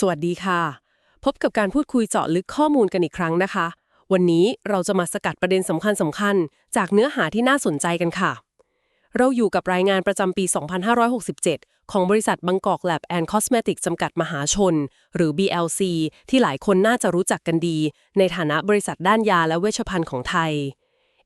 สวัสดีค่ะ พบกับการพูดคุยเจาะลึกข้อมูลกันอีกครั้งนะคะ วันนี้เราจะมาสกัดประเด็นสำคัญสำคัญ จากเนื้อหาที่น่าสนใจกันค่ะ เราอยู่กับรายงานประจำปี 2567 ของบริษัทบางกอก Lab and Cosmetics จำกัดมหาชน หรือ BLC ที่หลายคนน่าจะรู้จักกันดี ในฐานะบริษัทด้านยาและเวชภัณฑ์ของไทย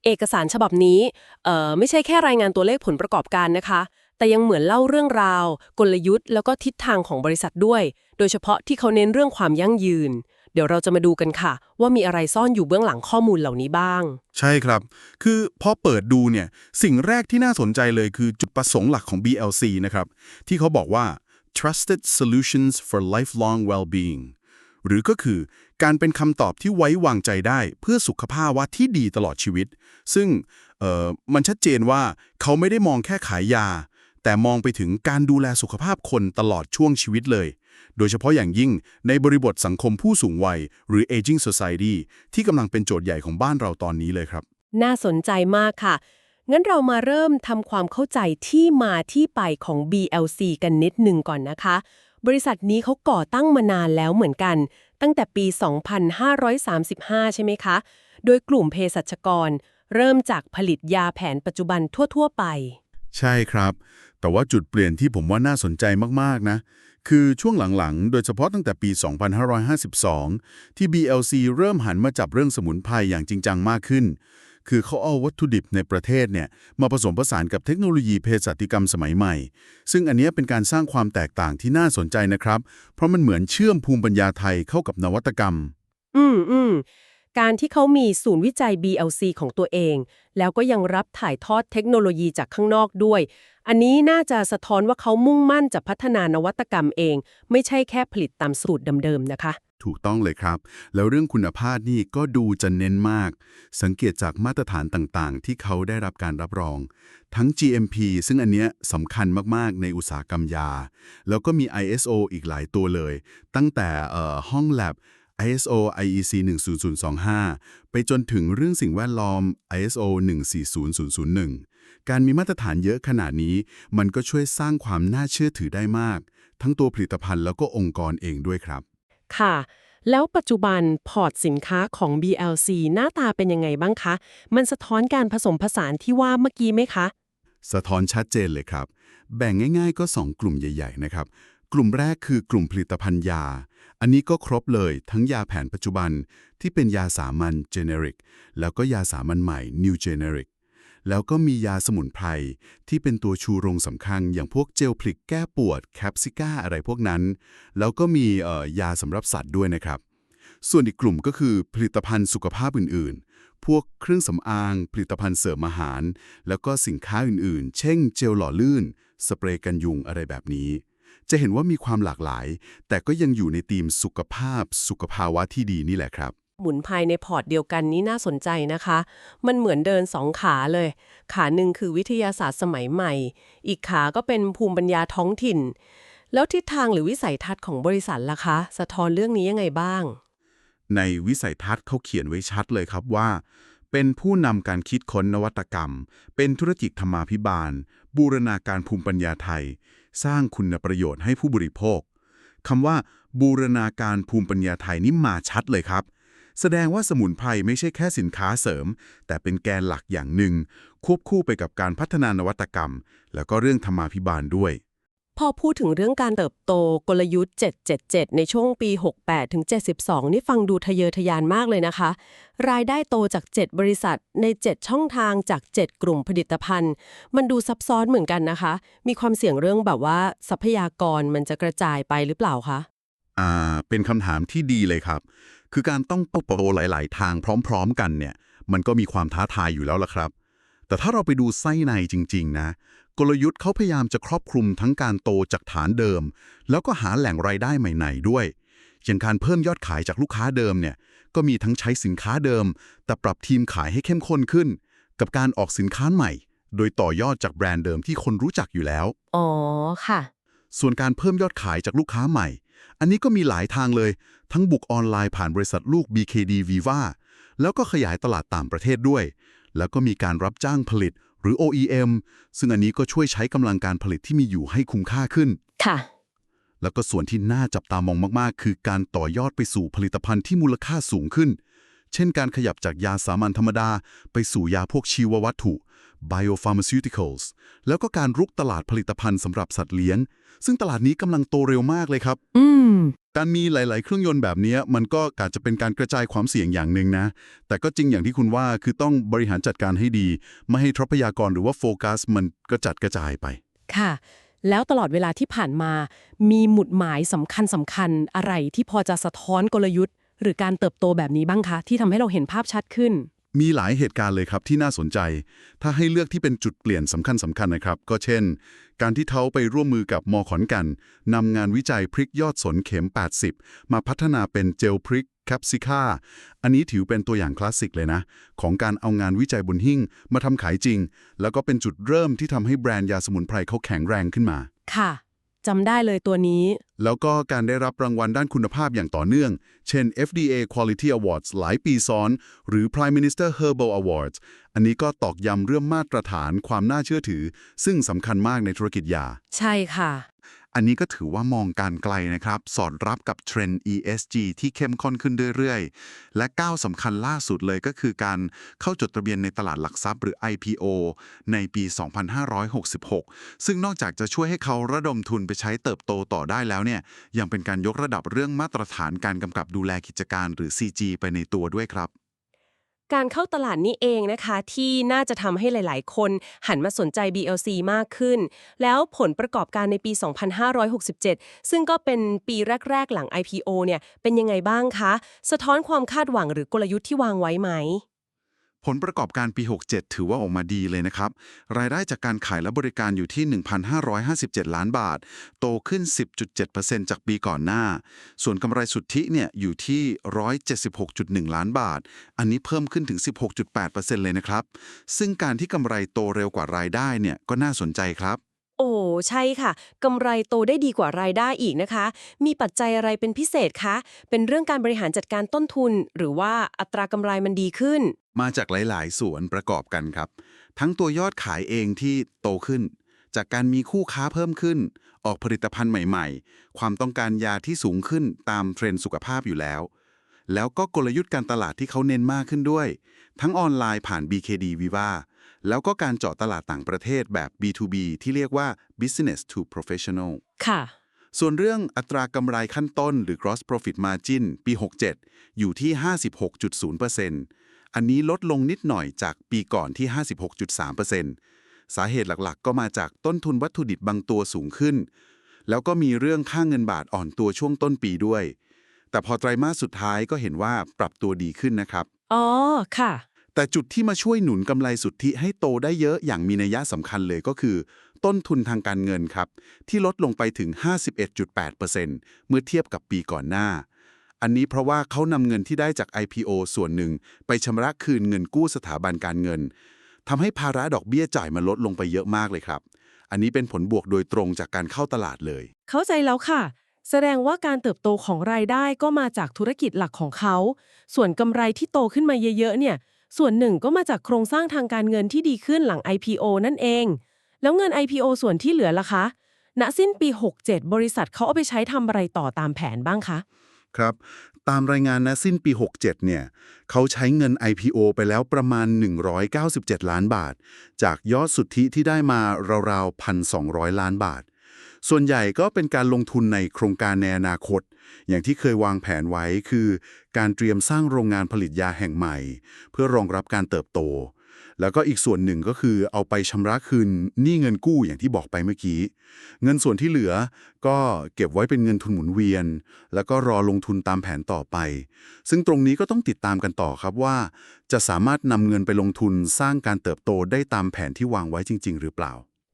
เอกสารฉบับนี้เอ่อไม่ใช่แค่รายงานตัวเลขผลประกอบการนะคะ แต่ยังเหมือนเล่าเรื่องราว กลยุทธ์แล้วก็ทิศทางของบริษัทด้วย โดยเฉพาะที่เขาเน้นเรื่องความยั่งยืน เดี๋ยวเราจะมาดูกันค่ะ ว่ามีอะไรซ่อนอยู่เบื้องหลังข้อมูลเหล่านี้บ้าง ใช่ครับ คือพอเปิดดูเนี่ย สิ่งแรกที่น่าสนใจเลยคือจุดประสงค์หลักของ BLC นะครับ ที่เขาบอกว่า trusted solutions for lifelong well-being หรือก็คือการเป็นคำตอบที่ไว้วางใจได้เพื่อสุขภาว่าที่ดีตลอดชีวิต ซึ่งเอ่อมันชัดเจนว่าเขาไม่ได้มองแค่ขายยา แต่มองไปถึงการดูแลสุขภาพคนตลอดช่วงชีวิตเลย โดยเฉพาะอย่างยิ่งในบริบทสังคมผู้สูงวัย หรือ aging society ที่กำลังเป็นโจทย์ใหญ่ของบ้านเราตอนนี้เลยครับ น่าสนใจมากค่ะ งั้นเรามาเริ่มทำความเข้าใจที่มาที่ไปของ BLC กันนิดหนึ่งก่อนนะคะ บริษัทนี้เขาก่อตั้งมานานแล้วเหมือนกัน ตั้งแต่ปี 2535 ใช่ไหมคะ โดยกลุ่มเภสัชกร เริ่มจากผลิตยาแผนปัจจุบันทั่ว ๆ ไป ใช่ครับ แต่ว่าจุดเปลี่ยนที่ผมว่าน่าสนใจมากๆนะ คือช่วงหลังๆ โดยเฉพาะตั้งแต่ปี 2552 ที่ BLC เริ่มหันมาจับเรื่องสมุนไพรอย่างจริงจังมากขึ้น คือเขาเอาวัตถุดิบในประเทศเนี่ยมาผสมผสานกับเทคโนโลยีเภสัชกรรมสมัยใหม่ ซึ่งอันนี้เป็นการสร้างความแตกต่างที่น่าสนใจนะครับ เพราะมันเหมือนเชื่อมภูมิปัญญาไทยเข้ากับนวัตกรรม อืมอืมการที่เขามีศูนย์วิจัย BLC ของตัวเอง แล้วก็ยังรับถ่ายทอดเทคโนโลยีจากข้างนอกด้วย อันนี้น่าจะสะท้อนว่าเขามุ่งมั่นจะพัฒนานวัตกรรมเอง ไม่ใช่แค่ผลิตตามสูตรเดิมๆนะคะ ถูกต้องเลยครับ แล้วเรื่องคุณภาพนี่ก็ดูจะเน้นมาก สังเกตจากมาตรฐานต่างๆ ที่เขาได้รับการรับรอง ทั้ง GMP ซึ่งอันเนี้ยสำคัญมากๆ ในอุตสาหกรรมยา แล้วก็มี ISO อีกหลายตัวเลย ตั้งแต่เอ่อห้อง lab ISO IEC 10025 ไปจนถึงเรื่องสิ่งแวดล้อม ISO 140001 การมีมาตรฐานเยอะขนาดนี้ มันก็ช่วยสร้างความน่าเชื่อถือได้มาก ทั้งตัวผลิตภัณฑ์แล้วก็องค์กรเองด้วยครับ ค่ะ แล้วปัจจุบันพอร์ตสินค้าของ BLC หน้าตาเป็นยังไงบ้างคะ มันสะท้อนการผสมผสานที่ว่าเมื่อกี้ไหมคะ สะท้อนชัดเจนเลยครับ แบ่งง่าย ๆ ก็ 2 กลุ่มใหญ่ ๆ นะครับกลุ่มแรกคือกลุ่มผลิตภัณฑ์ยา อันนี้ก็ครบเลยทั้งยาแผนปัจจุบันที่เป็นยาสามัญ generic แล้วก็ยาสามัญใหม่ new generic แล้วก็มียาสมุนไพรที่เป็นตัวชูโรงสำคัญ อย่างพวกเจลพลิกแก้ปวดแคปซิก้าอะไรพวกนั้น แล้วก็มียาสำหรับสัตว์ด้วยนะครับ ส่วนอีกกลุ่มก็คือผลิตภัณฑ์สุขภาพอื่น ๆ พวกเครื่องสำอาง ผลิตภัณฑ์เสริมอาหาร แล้วก็สินค้าอื่น ๆ เช่น เจลหล่อลื่น สเปรย์กันยุงอะไรแบบนี้จะเห็นว่ามีความหลากหลาย แต่ก็ยังอยู่ในธีมสุขภาพ สุขภาวะที่ดีนี่แหละครับ หมุนภายในพอร์ตเดียวกันนี้น่าสนใจนะคะ มันเหมือนเดินสองขาเลย ขาหนึ่งคือวิทยาศาสตร์สมัยใหม่ อีกขาก็เป็นภูมิปัญญาท้องถิ่น แล้วทิศทางหรือวิสัยทัศน์ของบริษัทล่ะคะ สะท้อนเรื่องนี้ยังไงบ้าง ในวิสัยทัศน์เขาเขียนไว้ชัดเลยครับว่า เป็นผู้นำการคิดค้นนวัตกรรม เป็นธุรกิจธรรมาภิบาล บูรณาการภูมิปัญญาไทย สร้างคุณประโยชน์ให้ผู้บริโภคคำว่าบูรณาการภูมิปัญญาไทยนี่มาชัดเลยครับ แสดงว่าสมุนไพรไม่ใช่แค่สินค้าเสริม แต่เป็นแกนหลักอย่างหนึ่ง ควบคู่ไปกับการพัฒนานวัตกรรม แล้วก็เรื่องธรรมาภิบาลด้วย พอพูดถึงเรื่องการเติบโตกลยุทธ์ 777 ในช่วงปี 68ถึง72 นี่ฟังดูทะเยอทะยานมากเลยนะคะ รายได้โตจาก 7 บริษัทใน 7 ช่องทางจาก 7 กลุ่มผลิตภัณฑ์ มันดูซับซ้อนเหมือนกันนะคะ มีความเสี่ยงเรื่องแบบว่าทรัพยากรมันจะกระจายไปหรือเปล่าคะ อ่าเป็นคำถามที่ดีเลยครับ คือการต้องโตหลาย ๆ ทางพร้อม ๆ กันเนี่ย มันก็มีความท้าทายอยู่แล้วล่ะครับ แต่ถ้าเราไปดูไส้ในจริง ๆ นะ กลยุทธ์เขาพยายามจะครอบคลุมทั้งการโตจากฐานเดิม แล้วก็หาแหล่งรายได้ใหม่ ๆ ด้วยอย่างการเพิ่มยอดขายจากลูกค้าเดิมเนี่ย ก็มีทั้งใช้สินค้าเดิม แต่ปรับทีมขายให้เข้มข้นขึ้น กับการออกสินค้าใหม่ โดยต่อยอดจากแบรนด์เดิมที่คนรู้จักอยู่แล้ว อ๋อ ค่ะ ส่วนการเพิ่มยอดขายจากลูกค้าใหม่ อันนี้ก็มีหลายทางเลย ทั้งบุกออนไลน์ผ่านบริษัทลูก BKD Viva แล้วก็ขยายตลาดต่างประเทศด้วย แล้วก็มีการรับจ้างผลิตหรือ OEM ซึ่งอันนี้ก็ช่วยใช้กำลังการผลิตที่มีอยู่ให้คุ้มค่าขึ้น ค่ะ แล้วก็ส่วนที่น่าจับตามองมาก ๆ คือการต่อยอดไปสู่ผลิตภัณฑ์ที่มูลค่าสูงขึ้น เช่น การขยับจากยาสามัญธรรมดา ไปสู่ยาพวกชีววัตถุ biopharmaceuticals แล้วก็การรุกตลาดผลิตภัณฑ์สำหรับสัตว์เลี้ยง ซึ่งตลาดนี้กำลังโตเร็วมากเลยครับ อืม การมีหลาย ๆ เครื่องยนต์แบบนี้มันก็อาจจะเป็นการกระจายความเสี่ยงอย่างหนึ่งนะ แต่ก็จริงอย่างที่คุณว่าคือต้องบริหารจัดการให้ดี ไม่ให้ทรัพยากรหรือว่าโฟกัสมันกระจัดกระจายไป ค่ะ แล้วตลอดเวลาที่ผ่านมา มีหมุดหมายสำคัญสำคัญอะไรที่พอจะสะท้อนกลยุทธ์ หรือการเติบโตแบบนี้บ้างคะ ที่ทำให้เราเห็นภาพชัดขึ้น มีหลายเหตุการณ์เลยครับที่น่าสนใจ ถ้าให้เลือกที่เป็นจุดเปลี่ยนสำคัญสำคัญนะครับ ก็เช่น การที่เขาไปร่วมมือกับมอขอนกันนำงานวิจัยพริกยอดสนเข็ม 80 มาพัฒนาเป็นเจลพริกแคปซิค่า อันนี้ถือเป็นตัวอย่างคลาสสิกเลยนะ ของการเอางานวิจัยบนหิ้งมาทำขายจริง แล้วก็เป็นจุดเริ่มที่ทำให้แบรนด์ยาสมุนไพรเขาแข็งแรงขึ้นมา ค่ะ จำได้เลยตัวนี้ แล้วก็การได้รับรางวัลด้านคุณภาพอย่างต่อเนื่อง เช่น FDA Quality Awards หลายปีซ้อน หรือ Prime Minister Herbal Awards อันนี้ก็ตอกย้ำเรื่องมาตรฐานความน่าเชื่อถือ ซึ่งสำคัญมากในธุรกิจยา ใช่ค่ะ อันนี้ก็ถือว่ามองการไกลนะครับ สอดรับกับเทรนด์ ESG ที่เข้มข้นขึ้นเรื่อยๆ และก้าวสำคัญล่าสุดเลยก็คือการเข้าจดทะเบียนในตลาดหลักทรัพย์หรือ IPO ในปี 2566 ซึ่งนอกจากจะช่วยให้เขาระดมทุนไปใช้เติบโตต่อได้แล้วเนี่ยยังเป็นการยกระดับเรื่องมาตรฐานการกำกับดูแลกิจการหรือ CG ไปในตัวด้วยครับ การเข้าตลาดนี้เองนะคะ ที่น่าจะทำให้หลาย ๆ คนหันมาสนใจ BLC มากขึ้น แล้วผลประกอบการในปี 2567 ซึ่งก็เป็นปีแรก ๆ หลัง IPO เนี่ยเป็นยังไงบ้างคะ สะท้อนความคาดหวังหรือกลยุทธ์ที่วางไว้ไหม ผลประกอบการปี 67 ถือว่าออกมาดีเลยนะครับ รายได้จากการขายและบริการอยู่ที่ 1,557 ล้านบาท โตขึ้น 10.7%จากปีก่อนหน้า ส่วนกำไรสุทธิเนี่ยอยู่ที่ 176.1 ล้านบาท อันนี้เพิ่มขึ้นถึง 16.8%เลยนะครับ ซึ่งการที่กำไรโตเร็วกว่ารายได้เนี่ยก็น่าสนใจครับ ใช่ค่ะกำไรโตได้ดีกว่ารายได้อีกนะคะ มีปัจจัยอะไรเป็นพิเศษคะ เป็นเรื่องการบริหารจัดการต้นทุน หรือว่าอัตรากำไรมันดีขึ้น มาจากหลาย ๆ ส่วนประกอบกันครับ ทั้งตัวยอดขายเองที่โตขึ้น จากการมีคู่ค้าเพิ่มขึ้น ออกผลิตภัณฑ์ใหม่ ๆ ความต้องการยาที่สูงขึ้นตามเทรนด์สุขภาพอยู่แล้ว แล้วก็กลยุทธ์การตลาดที่เขาเน้นมากขึ้นด้วย ทั้งออนไลน์ผ่าน BKD Viva แล้วก็การเจาะตลาดต่างประเทศแบบ B2B ที่เรียกว่า Business to Professional ค่ะ ส่วนเรื่องอัตรากำไรขั้นต้นหรือ gross profit margin ปี 67 อยู่ที่ 56.0%อันนี้ลดลงนิดหน่อยจากปีก่อนที่ 56.3%สาเหตุหลักๆ ก็มาจากต้นทุนวัตถุดิบบางตัวสูงขึ้น แล้วก็มีเรื่องค่างเงินบาทอ่อนตัวช่วงต้นปีด้วย แต่พอไตรมาสสุดท้ายก็เห็นว่าปรับตัวดีขึ้นนะครับ อ๋อ ค่ะ แต่จุดที่มาช่วยหนุนกำไรสุทธิให้โตได้เยอะอย่างมีนัยสำคัญเลยก็คือ ต้นทุนทางการเงินครับ ที่ลดลงไปถึง 51.8%เมื่อเทียบกับปีก่อนหน้า อันนี้เพราะว่าเขานำเงินที่ได้จาก IPO ส่วนหนึ่ง ไปชำระคืนเงินกู้สถาบันการเงินทำให้ภาระดอกเบี้ยจ่ายมันลดลงไปเยอะมากเลยครับ อันนี้เป็นผลบวกโดยตรงจากการเข้าตลาดเลย เข้าใจแล้วค่ะแสดงว่าการเติบโตของรายได้ก็มาจากธุรกิจหลักของเขา ส่วนกำไรที่โตขึ้นมาเยอะๆ เนี่ย ส่วนหนึ่งก็มาจากโครงสร้างทางการเงินที่ดีขึ้นหลัง IPO นั่นเอง แล้วเงิน IPO ส่วนที่เหลือล่ะคะ ณ สิ้นปี 67 บริษัทเขาเอาไปใช้ทำอะไรต่อตามแผนบ้างคะ ครับ ตามรายงานนะสิ้นปี 67 เนี่ย เขาใช้เงิน IPO ไปแล้วประมาณ 197 ล้านบาท จากยอดสุทธิที่ได้มาราวๆ 1,200 ล้านบาท ส่วนใหญ่ก็เป็นการลงทุนในโครงการในอนาคต อย่างที่เคยวางแผนไว้คือ การเตรียมสร้างโรงงานผลิตยาแห่งใหม่ เพื่อรองรับการเติบโต แล้วก็อีกส่วนหนึ่งก็คือเอาไปชำระคืนหนี้เงินกู้อย่างที่บอกไปเมื่อกี้ เงินส่วนที่เหลือก็เก็บไว้เป็นเงินทุนหมุนเวียน แล้วก็รอลงทุนตามแผนต่อไป ซึ่งตรงนี้ก็ต้องติดตามกันต่อครับว่า จะสามารถนำเงินไปลงทุนสร้างการเติบโตได้ตามแผนที่วางไว้จริง ๆ หรือเปล่า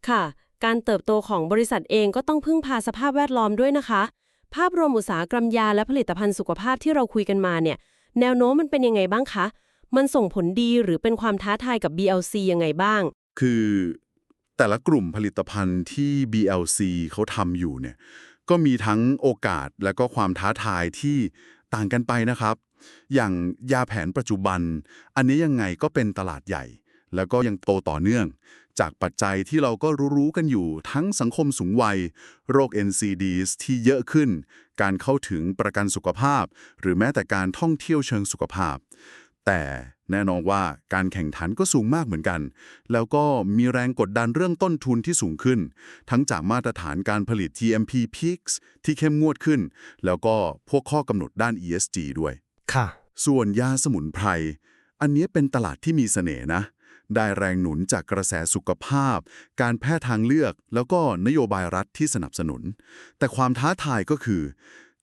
ค่ะ การเติบโตของบริษัทเองก็ต้องพึ่งพาสภาพแวดล้อมด้วยนะคะ ภาพรวมอุตสาหกรรมยาและผลิตภัณฑ์สุขภาพที่เราคุยกันมาเนี่ย แนวโน้มมันเป็นยังไงบ้างคะ มันส่งผลดีหรือเป็นความท้าทายกับ BLC ยังไงบ้าง คือแต่ละกลุ่มผลิตภัณฑ์ที่ BLC เขาทำอยู่เนี่ย ก็มีทั้งโอกาสและก็ความท้าทายที่ต่างกันไปนะครับ อย่างยาแผนปัจจุบัน อันนี้ยังไงก็เป็นตลาดใหญ่ แล้วก็ยังโตต่อเนื่อง จากปัจจัยที่เราก็รู้ๆกันอยู่ทั้งสังคมสูงวัย โรค NCDs ที่เยอะขึ้น การเข้าถึงประกันสุขภาพ หรือแม้แต่การท่องเที่ยวเชิงสุขภาพ แต่แน่นอนว่าการแข่งขันก็สูงมากเหมือนกัน แล้วก็มีแรงกดดันเรื่องต้นทุนที่สูงขึ้น ทั้งจากมาตรฐานการผลิต TMP Peaks ที่เข้มงวดขึ้น แล้วก็พวกข้อกำหนดด้าน ESG ด้วย ค่ะ ส่วนยาสมุนไพร อันนี้เป็นตลาดที่มีเสน่ห์นะ ได้แรงหนุนจากกระแสสุขภาพ การแพทย์ทางเลือก แล้วก็นโยบายรัฐที่สนับสนุน แต่ความท้าทายก็คือ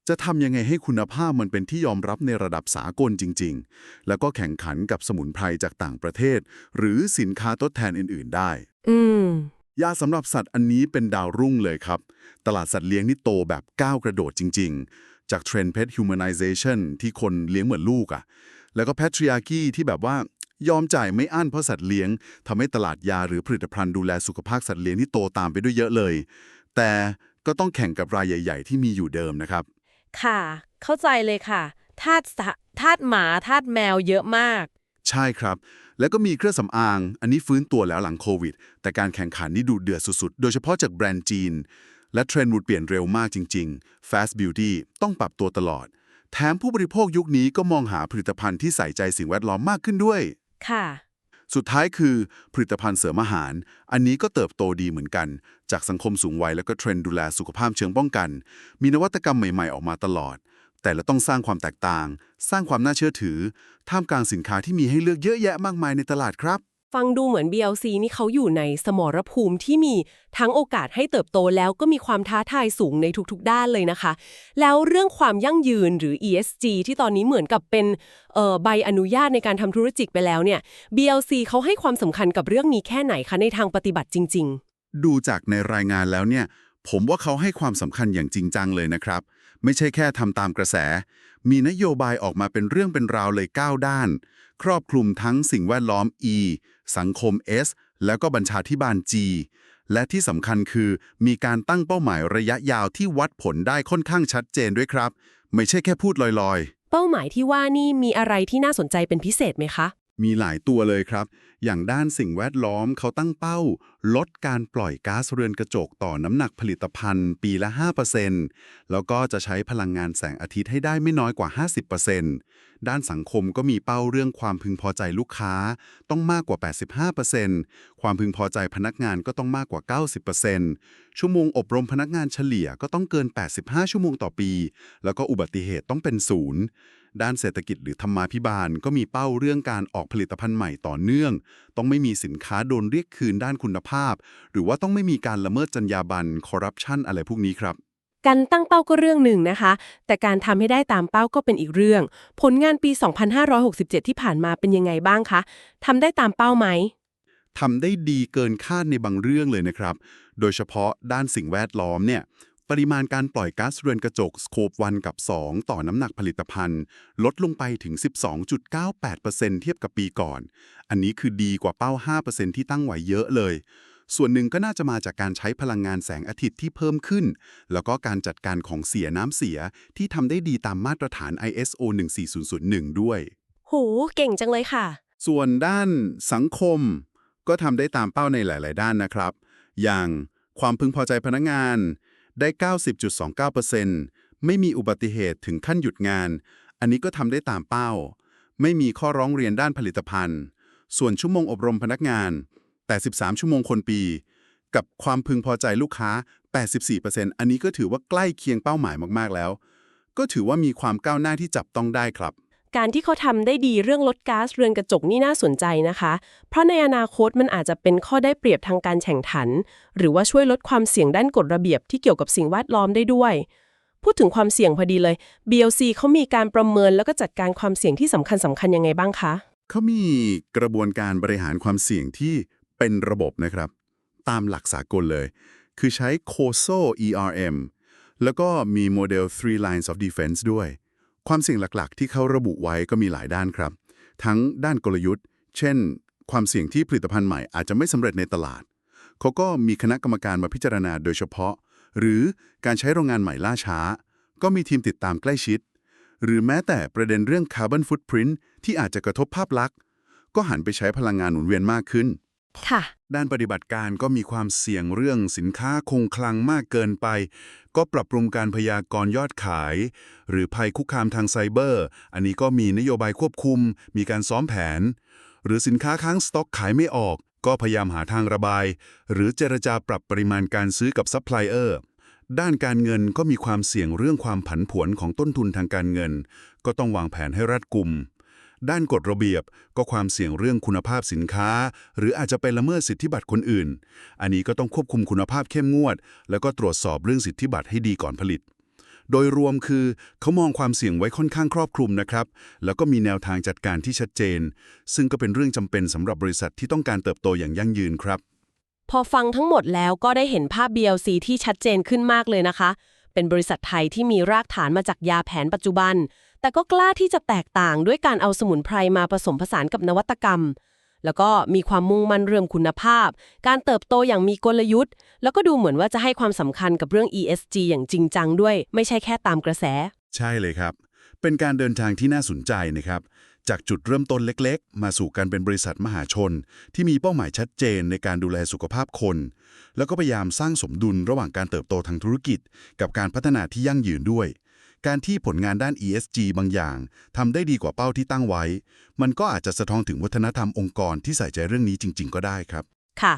จะทำยังไงให้คุณภาพมันเป็นที่ยอมรับในระดับสากลจริง ๆ แล้วก็แข่งขันกับสมุนไพรจากต่างประเทศ หรือสินค้าทดแทนอื่น ๆ ได้ อืมยาสำหรับสัตว์อันนี้เป็นดาวรุ่งเลยครับ ตลาดสัตว์เลี้ยงนี่โตแบบก้าวกระโดดจริง ๆ จากเทรนด์ pet humanization ที่คนเลี้ยงเหมือนลูกอะ่ะ แล้วก็ patriarchy ที่แบบว่า ยอมจ่ายไม่อั้นเพราะสัตว์เลี้ยงทำให้ตลาดยาหรือผลิตภัณฑ์ดูแลสุขภาพสัตว์เลี้ยงที่โตตามไปด้วยเยอะเลย แต่ก็ต้องแข่งกับรายใหญ่ ๆ ที่มีอยู่เดิมนะครับ ค่ะ เข้าใจเลยค่ะทาสสะทาสหมาทาสแมวเยอะมาก ใช่ครับ แล้วก็มีเครื่องสำอาง อันนี้ฟื้นตัวแล้วหลังโควิด แต่การแข่งขันนี่ดูเดือดสุดๆ โดยเฉพาะจากแบรนด์จีน และเทรนด์วุดเปลี่ยนเร็วมากจริง ๆ Fast Beauty ต้องปรับตัวตลอด แถมผู้บริโภคยุคนี้ก็มองหาผลิตภัณฑ์ที่ใส่ใจสิ่งแวดล้อมมากขึ้นด้วย ค่ะ สุดท้ายคือผลิตภัณฑ์เสริมอาหาร อันนี้ก็เติบโตดีเหมือนกัน จากสังคมสูงวัยแล้วก็เทรนด์ดูแลสุขภาพเชิงป้องกัน มีนวัตกรรมใหม่ๆ ออกมาตลอด แต่เราต้องสร้างความแตกต่าง สร้างความน่าเชื่อถือ ท่ามกลางสินค้าที่มีให้เลือกเยอะแยะมากมายในตลาดครับ ฟังดูเหมือน BLC นี่เขาอยู่ในสมรภูมิที่มีทั้งโอกาสให้เติบโตแล้วก็มีความท้าทายสูงในทุกๆ ด้านเลยนะคะ แล้วเรื่องความยั่งยืนหรือ ESG ที่ตอนนี้เหมือนกับเป็นใบอนุญาตในการทำธุรกิจไปแล้วเนี่ย BLC เขาให้ความสำคัญกับเรื่องนี้แค่ไหนคะในทางปฏิบัติจริง ๆ ดูจากในรายงานแล้วเนี่ยผมว่าเขาให้ความสำคัญอย่างจริงจังเลยนะครับ ไม่ใช่แค่ทำตามกระแส มีนโยบายออกมาเป็นเรื่องเป็นราวเลย 9 ด้าน ครอบคลุมทั้งสิ่งแวดล้อม E สังคม S แล้วก็บัญชาธิบาล G และที่สำคัญคือมีการตั้งเป้าหมายระยะยาวที่วัดผลได้ค่อนข้างชัดเจนด้วยครับ ไม่ใช่แค่พูดลอยๆ เป้าหมายที่ว่านี่มีอะไรที่น่าสนใจเป็นพิเศษไหมคะ มีหลายตัวเลยครับ อย่างด้านสิ่งแวดล้อมเขาตั้งเป้า ลดการปล่อยก๊าซเรือนกระจกต่อน้ำหนักผลิตภัณฑ์ ปีละ 5%แล้วก็จะใช้พลังงานแสงอาทิตย์ให้ได้ไม่น้อยกว่า 50%ด้านสังคมก็มีเป้าเรื่องความพึงพอใจลูกค้า ต้องมากกว่า 85%ความพึงพอใจพนักงานก็ต้องมากกว่า 90%ชั่วโมงอบรมพนักงานเฉลี่ยก็ต้องเกิน 85 ชั่วโมงต่อปี แล้วก็อุบัติเหตุต้องเป็นศูนย์ ด้านเศรษฐกิจหรือธรรมาภิบาลก็มีเป้าเรื่องการออกผลิตภัณฑ์ใหม่ต่อเนื่อง ต้องไม่มีสินค้าโดนเรียกคืนด้านคุณภาพ หรือว่าต้องไม่มีการละเมิดจรรยาบรรณคอร์รัปชันอะไรพวกนี้ครับ การตั้งเป้าก็เรื่องหนึ่งนะคะ แต่การทำให้ได้ตามเป้าก็เป็นอีกเรื่อง ผลงานปี 2567 ที่ผ่านมาเป็นยังไงบ้างคะทำได้ตามเป้าไหมทำได้ดีเกินคาดในบางเรื่องเลยนะครับ โดยเฉพาะด้านสิ่งแวดล้อมเนี่ย ปริมาณการปล่อยก๊าซเรือนกระจกสโคป1กับ 2 ต่อน้ำหนักผลิตภัณฑ์ ลดลงไปถึง 12.98%เทียบกับปีก่อน อันนี้คือดีกว่าเป้า 5%ที่ตั้งไว้เยอะเลย ส่วนหนึ่งก็น่าจะมาจากการใช้พลังงานแสงอาทิตย์ที่เพิ่มขึ้น แล้วก็การจัดการของเสียน้ำเสียที่ทำได้ดีตามมาตรฐาน ISO 14001 ด้วย โห เก่งจังเลยค่ะ ส่วนด้านสังคม ก็ทำได้ตามเป้าในหลาย ๆ ด้านนะครับ อย่างความพึงพอใจพนักงาน ได้ 90.29%ไม่มีอุบัติเหตุถึงขั้นหยุดงาน อันนี้ก็ทำได้ตามเป้า ไม่มีข้อร้องเรียนด้านผลิตภัณฑ์ ส่วนชั่วโมงอบรมพนักงาน83ชั่วโมงคนปี กับความพึงพอใจลูกค้า 84%อันนี้ก็ถือว่าใกล้เคียงเป้าหมายมากๆแล้ว ก็ถือว่ามีความก้าวหน้าที่จับต้องได้ครับ การที่เขาทำได้ดีเรื่องลดก๊าซเรือนกระจกนี่น่าสนใจนะคะ เพราะในอนาคตมันอาจจะเป็นข้อได้เปรียบทางการแข่งขัน หรือว่าช่วยลดความเสี่ยงด้านกฎระเบียบที่เกี่ยวกับสิ่งแวดล้อมได้ด้วย พูดถึงความเสี่ยงพอดีเลย BLC เขามีการประเมินแล้วก็จัดการความเสี่ยงที่สำคัญสำคัญยังไงบ้างคะเขามีกระบวนการบริหารความเสี่ยงที่เป็นระบบนะครับ ตามหลักสากลเลย คือใช้ COSO ERM แล้วก็มีโมเดล three lines of defense ด้วย ความเสี่ยงหลักๆ ที่เขาระบุไว้ก็มีหลายด้านครับ ทั้งด้านกลยุทธ์ เช่น ความเสี่ยงที่ผลิตภัณฑ์ใหม่อาจจะไม่สำเร็จในตลาด เขาก็มีคณะกรรมการมาพิจารณาโดยเฉพาะ หรือการใช้โรงงานใหม่ล่าช้า ก็มีทีมติดตามใกล้ชิด หรือแม้แต่ประเด็นเรื่อง carbon footprint ที่อาจจะกระทบภาพลักษณ์ ก็หันไปใช้พลังงานหมุนเวียนมากขึ้น ค่ะ ด้านปฏิบัติการก็มีความเสี่ยงเรื่องสินค้าคงคลังมากเกินไป ก็ปรับปรุงการพยากรณ์ยอดขาย หรือภัยคุกคามทางไซเบอร์ อันนี้ก็มีนโยบายควบคุม มีการซ้อมแผน หรือสินค้าค้างสต็อกขายไม่ออก ก็พยายามหาทางระบาย หรือเจรจาปรับปริมาณการซื้อกับซัพพลายเออร์ด้านการเงินก็มีความเสี่ยงเรื่องความผันผวนของต้นทุนทางการเงิน ก็ต้องวางแผนให้รัดกุม ด้านกฎระเบียบก็ความเสี่ยงเรื่องคุณภาพสินค้า หรืออาจจะไปละเมิดสิทธิบัตรคนอื่น อันนี้ก็ต้องควบคุมคุณภาพเข้มงวด แล้วก็ตรวจสอบเรื่องสิทธิบัตรให้ดีก่อนผลิต โดยรวมคือเขามองความเสี่ยงไว้ค่อนข้างครอบคลุมนะครับ แล้วก็มีแนวทางจัดการที่ชัดเจน ซึ่งก็เป็นเรื่องจำเป็นสำหรับบริษัทที่ต้องการเติบโตอย่างยั่งยืนครับ พอฟังทั้งหมดแล้วก็ได้เห็นภาพ BLC ที่ชัดเจนขึ้นมากเลยนะคะ เป็นบริษัทไทยที่มีรากฐานมาจากยาแผนปัจจุบัน แต่ก็กล้าที่จะแตกต่างด้วยการเอาสมุนไพรมาผสมผสานกับนวัตกรรม แล้วก็มีความมุ่งมั่นเรื่องคุณภาพ การเติบโตอย่างมีกลยุทธ์ แล้วก็ดูเหมือนว่าจะให้ความสำคัญกับเรื่อง ESG อย่างจริงจังด้วย ไม่ใช่แค่ตามกระแส ใช่เลยครับ เป็นการเดินทางที่น่าสนใจนะครับจากจุดเริ่มต้นเล็กๆ มาสู่การเป็นบริษัทมหาชน ที่มีเป้าหมายชัดเจนในการดูแลสุขภาพคน แล้วก็พยายามสร้างสมดุลระหว่างการเติบโตทางธุรกิจ กับการพัฒนาที่ยั่งยืนด้วย การที่ผลงานด้าน ESG บางอย่างทำได้ดีกว่าเป้าที่ตั้งไว้ มันก็อาจจะสะท้อนถึงวัฒนธรรมองค์กรที่ใส่ใจเรื่องนี้จริง ๆ ก็ได้ครับ ค่ะ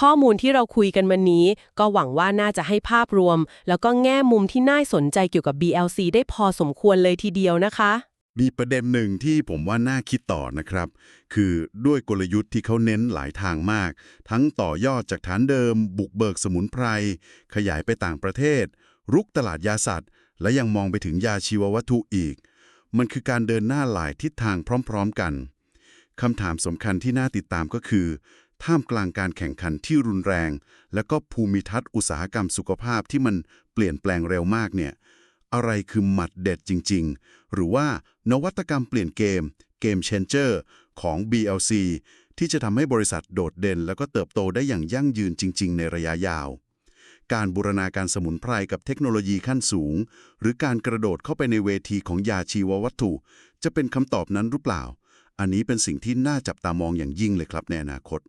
ข้อมูลที่เราคุยกันวันนี้ ก็หวังว่าน่าจะให้ภาพรวม แล้วก็แง่มุมที่น่าสนใจเกี่ยวกับ BLC ได้พอสมควรเลยทีเดียวนะคะมีประเด็นหนึ่งที่ผมว่าน่าคิดต่อนะครับ คือด้วยกลยุทธ์ที่เขาเน้นหลายทางมาก ทั้งต่อยอดจากฐานเดิม บุกเบิกสมุนไพร ขยายไปต่างประเทศ รุกตลาดยาสัตว์ และยังมองไปถึงยาชีววัตถุอีก มันคือการเดินหน้าหลายทิศทางพร้อม ๆ กันคำถามสำคัญที่น่าติดตามก็คือ ท่ามกลางการแข่งขันที่รุนแรง และก็ภูมิทัศน์อุตสาหกรรมสุขภาพที่มันเปลี่ยนแปลงเร็วมากเนี่ย อะไรคือหมัดเด็ดจริง ๆ หรือว่านวัตกรรมเปลี่ยนเกม เกม Changer ของ BLC ที่จะทำให้บริษัทโดดเด่น แล้วก็เติบโตได้อย่างยั่งยืนจริง ๆ ในระยะยาว การบูรณาการสมุนไพรกับเทคโนโลยีขั้นสูง หรือการกระโดดเข้าไปในเวทีของยาชีววัตถุ จะเป็นคำตอบนั้นหรือเปล่า อันนี้เป็นสิ่งที่น่าจับตามองอย่างยิ่งเลยครับในอนาคต